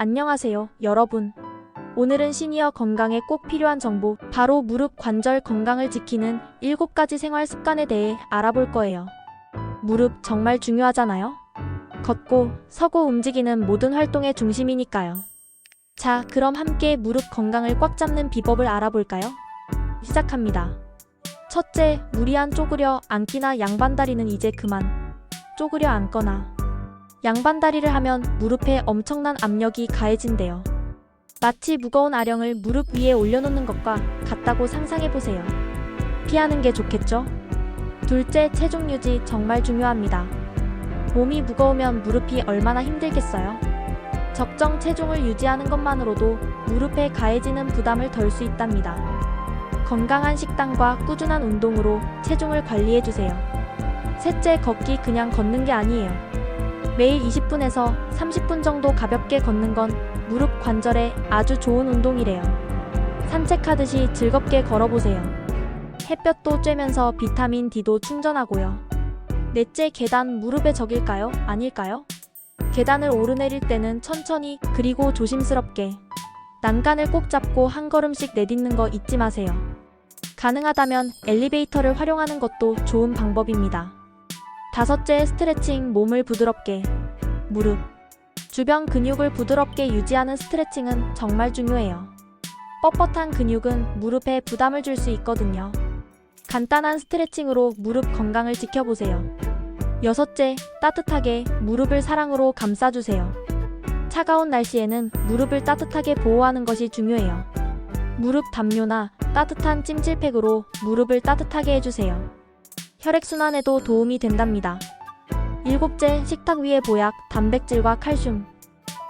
안녕하세요, 여러분. 오늘은 시니어 건강에 꼭 필요한 정보, 바로 무릎 관절 건강을 지키는 7가지 생활 습관에 대해 알아볼 거예요. 무릎 정말 중요하잖아요? 걷고, 서고 움직이는 모든 활동의 중심이니까요. 자, 그럼 함께 무릎 건강을 꽉 잡는 비법을 알아볼까요? 시작합니다. 첫째, 무리한 쪼그려 앉기나 양반다리는 이제 그만. 쪼그려 앉거나. 양반다리를 하면 무릎에 엄청난 압력이 가해진대요. 마치 무거운 아령을 무릎 위에 올려놓는 것과 같다고 상상해보세요. 피하는 게 좋겠죠? 둘째, 체중 유지 정말 중요합니다. 몸이 무거우면 무릎이 얼마나 힘들겠어요? 적정 체중을 유지하는 것만으로도 무릎에 가해지는 부담을 덜 수 있답니다. 건강한 식단과 꾸준한 운동으로 체중을 관리해주세요. 셋째, 걷기 그냥 걷는 게 아니에요. 매일 20분에서 30분 정도 가볍게 걷는 건 무릎 관절에 아주 좋은 운동이래요. 산책하듯이 즐겁게 걸어보세요. 햇볕도 쬐면서 비타민 D도 충전하고요. 넷째, 계단 무릎에 적일까요? 아닐까요? 계단을 오르내릴 때는 천천히 그리고 조심스럽게 난간을 꼭 잡고 한 걸음씩 내딛는 거 잊지 마세요. 가능하다면 엘리베이터를 활용하는 것도 좋은 방법입니다. 다섯째, 스트레칭 몸을 부드럽게 무릎 주변 근육을 부드럽게 유지하는 스트레칭은 정말 중요해요. 뻣뻣한 근육은 무릎에 부담을 줄 수 있거든요. 간단한 스트레칭으로 무릎 건강을 지켜보세요. 여섯째, 따뜻하게 무릎을 사랑으로 감싸주세요. 차가운 날씨에는 무릎을 따뜻하게 보호하는 것이 중요해요. 무릎 담요나 따뜻한 찜질팩으로 무릎을 따뜻하게 해주세요. 혈액순환에도 도움이 된답니다. 일곱째, 식탁 위의 보약, 단백질과 칼슘.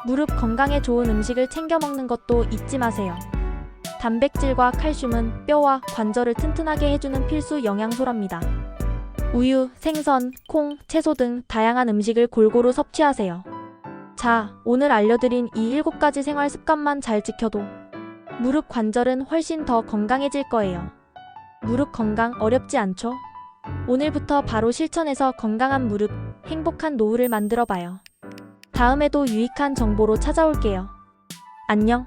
무릎 건강에 좋은 음식을 챙겨 먹는 것도 잊지 마세요. 단백질과 칼슘은 뼈와 관절을 튼튼하게 해주는 필수 영양소랍니다. 우유, 생선, 콩, 채소 등 다양한 음식을 골고루 섭취하세요. 자, 오늘 알려드린 이 7가지 생활 습관만 잘 지켜도 무릎 관절은 훨씬 더 건강해질 거예요. 무릎 건강 어렵지 않죠? 오늘부터 바로 실천해서 건강한 무릎, 행복한 노후를 만들어 봐요. 다음에도 유익한 정보로 찾아올게요. 안녕.